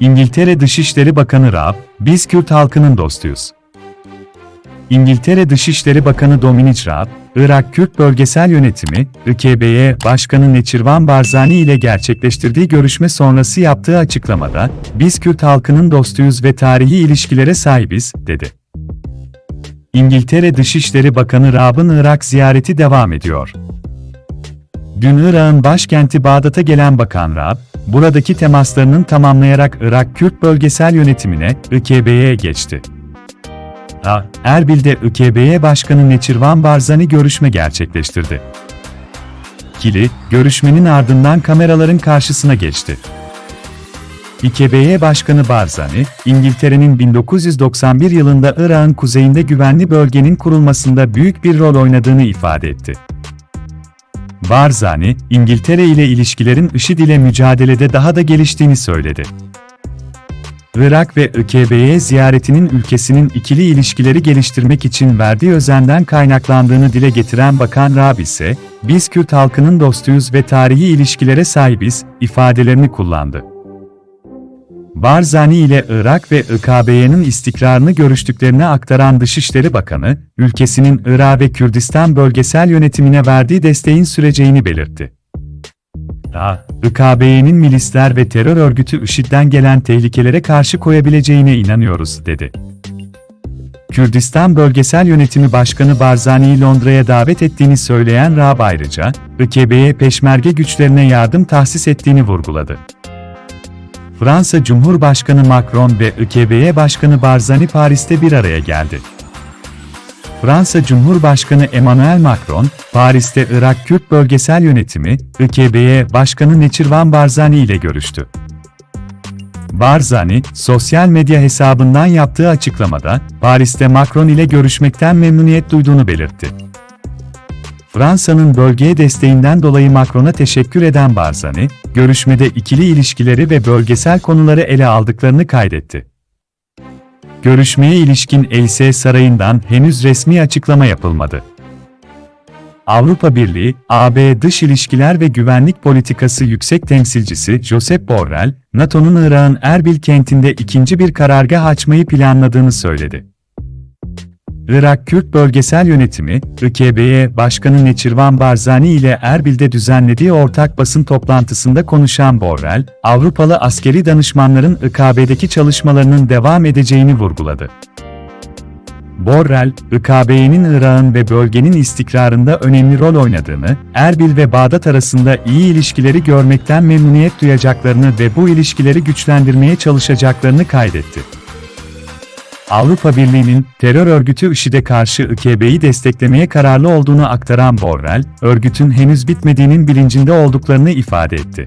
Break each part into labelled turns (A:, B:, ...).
A: İngiltere Dışişleri Bakanı Raab, biz Kürt halkının dostuyuz. İngiltere Dışişleri Bakanı Dominic Raab, Irak Kürt Bölgesel Yönetimi, IKB'ye Başkanı Neçirvan Barzani ile gerçekleştirdiği görüşme sonrası yaptığı açıklamada, biz Kürt halkının dostuyuz ve tarihi ilişkilere sahibiz, dedi. İngiltere Dışişleri Bakanı Raab'ın Irak ziyareti devam ediyor. Dün Irak'ın başkenti Bağdat'a gelen Bakan Raab, buradaki temaslarının tamamlayarak Irak Kürt Bölgesel Yönetimine, IKB'ye geçti. Ha, Erbil'de IKB'ye Başkanı Neçirvan Barzani görüşme gerçekleştirdi. Kili, görüşmenin ardından kameraların karşısına geçti. İKB'ye Başkanı Barzani, İngiltere'nin 1991 yılında Irak'ın kuzeyinde güvenli bölgenin kurulmasında büyük bir rol oynadığını ifade etti. Barzani, İngiltere ile ilişkilerin IŞİD ile mücadelede daha da geliştiğini söyledi. Irak ve IKB'ye ziyaretinin ülkesinin ikili ilişkileri geliştirmek için verdiği özenden kaynaklandığını dile getiren Bakan Raab ise, biz Kürt halkının dostuyuz ve tarihi ilişkilere sahibiz, ifadelerini kullandı. Barzani ile Irak ve IKB'nin istikrarını görüştüklerini aktaran Dışişleri Bakanı, ülkesinin Irak ve Kürdistan bölgesel yönetimine verdiği desteğin süreceğini belirtti. Da, IKB'nin milisler ve terör örgütü IŞİD'den gelen tehlikelere karşı koyabileceğine inanıyoruz, dedi. Kürdistan Bölgesel Yönetimi Başkanı Barzani'yi Londra'ya davet ettiğini söyleyen Raab ayrıca, IKB'ye peşmerge güçlerine yardım tahsis ettiğini vurguladı. Fransa Cumhurbaşkanı Macron ve IKB'ye Başkanı Barzani Paris'te bir araya geldi. Fransa Cumhurbaşkanı Emmanuel Macron, Paris'te Irak Kürt Bölgesel Yönetimi, IKB'ye Başkanı Neçirvan Barzani ile görüştü. Barzani, sosyal medya hesabından yaptığı açıklamada, Paris'te Macron ile görüşmekten memnuniyet duyduğunu belirtti. Fransa'nın bölgeye desteğinden dolayı Macron'a teşekkür eden Barzani, görüşmede ikili ilişkileri ve bölgesel konuları ele aldıklarını kaydetti. Görüşmeye ilişkin Elysee Sarayı'ndan henüz resmi açıklama yapılmadı. Avrupa Birliği, AB Dış İlişkiler ve Güvenlik Politikası Yüksek Temsilcisi Josep Borrell, NATO'nun Irak'ın Erbil kentinde ikinci bir karargah açmayı planladığını söyledi. Irak Kürt Bölgesel Yönetimi, IKB'ye Başkanı Neçirvan Barzani ile Erbil'de düzenlediği ortak basın toplantısında konuşan Borrell, Avrupalı askeri danışmanların IKB'deki çalışmalarının devam edeceğini vurguladı. Borrell, IKB'nin Irak'ın ve bölgenin istikrarında önemli rol oynadığını, Erbil ve Bağdat arasında iyi ilişkileri görmekten memnuniyet duyacaklarını ve bu ilişkileri güçlendirmeye çalışacaklarını kaydetti. Avrupa Birliği'nin terör örgütü IŞİD'e karşı IKB'yi desteklemeye kararlı olduğunu aktaran Borrell, örgütün henüz bitmediğinin bilincinde olduklarını ifade etti.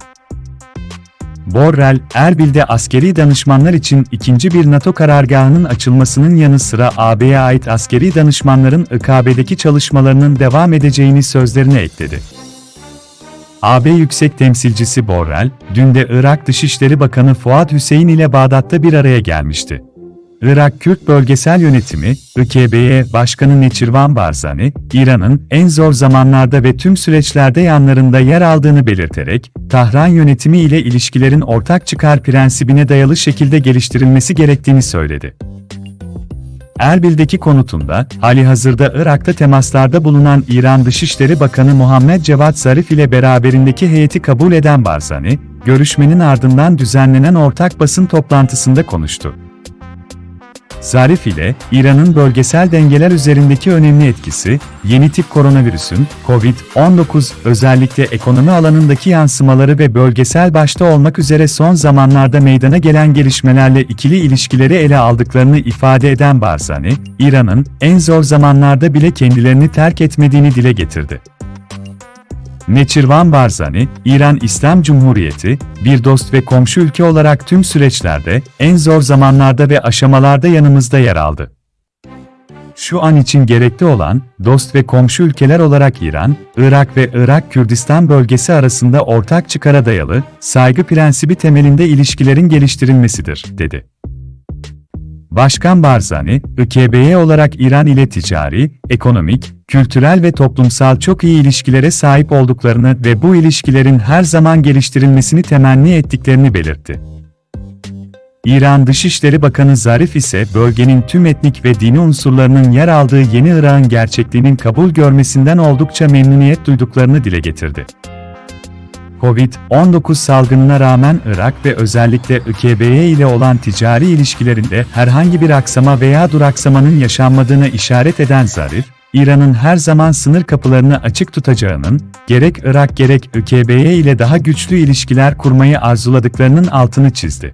A: Borrell, Erbil'de askeri danışmanlar için ikinci bir NATO karargahının açılmasının yanı sıra AB'ye ait askeri danışmanların IKB'deki çalışmalarının devam edeceğini sözlerine ekledi. AB Yüksek Temsilcisi Borrell, dün de Irak Dışişleri Bakanı Fuat Hüseyin ile Bağdat'ta bir araya gelmişti. Irak Kürt Bölgesel Yönetimi, IKB'ye Başkanı Neçirvan Barzani, İran'ın en zor zamanlarda ve tüm süreçlerde yanlarında yer aldığını belirterek, Tahran yönetimi ile ilişkilerin ortak çıkar prensibine dayalı şekilde geliştirilmesi gerektiğini söyledi. Erbil'deki konutunda, hali hazırda Irak'ta temaslarda bulunan İran Dışişleri Bakanı Muhammed Cevat Zarif ile beraberindeki heyeti kabul eden Barzani, görüşmenin ardından düzenlenen ortak basın toplantısında konuştu. Zarif ile İran'ın bölgesel dengeler üzerindeki önemli etkisi, yeni tip koronavirüsün, COVID-19, özellikle ekonomi alanındaki yansımaları ve bölgesel başta olmak üzere son zamanlarda meydana gelen gelişmelerle ikili ilişkileri ele aldıklarını ifade eden Barzani, İran'ın en zor zamanlarda bile kendilerini terk etmediğini dile getirdi. Neçirvan Barzani, İran İslam Cumhuriyeti, bir dost ve komşu ülke olarak tüm süreçlerde, en zor zamanlarda ve aşamalarda yanımızda yer aldı. Şu an için gerekli olan, dost ve komşu ülkeler olarak İran, Irak ve Irak-Kürdistan bölgesi arasında ortak çıkara dayalı, saygı prensibi temelinde ilişkilerin geliştirilmesidir, dedi. Başkan Barzani, IKB'ye olarak İran ile ticari, ekonomik, kültürel ve toplumsal çok iyi ilişkilere sahip olduklarını ve bu ilişkilerin her zaman geliştirilmesini temenni ettiklerini belirtti. İran Dışişleri Bakanı Zarif ise bölgenin tüm etnik ve dini unsurlarının yer aldığı yeni Irak'ın gerçekliğinin kabul görmesinden oldukça memnuniyet duyduklarını dile getirdi. Covid-19 salgınına rağmen Irak ve özellikle IKB'ye ile olan ticari ilişkilerinde herhangi bir aksama veya duraksamanın yaşanmadığına işaret eden Zarif, İran'ın her zaman sınır kapılarını açık tutacağının, gerek Irak gerek ÖKB'ye ile daha güçlü ilişkiler kurmayı arzuladıklarının altını çizdi.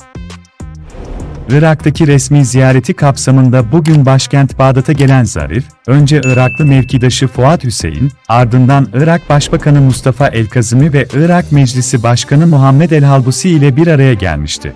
A: Irak'taki resmi ziyareti kapsamında bugün başkent Bağdat'a gelen Zarif, önce Iraklı mevkidaşı Fuat Hüseyin, ardından Irak Başbakanı Mustafa El-Kazimi ve Irak Meclisi Başkanı Muhammed El-Halbusi ile bir araya gelmişti.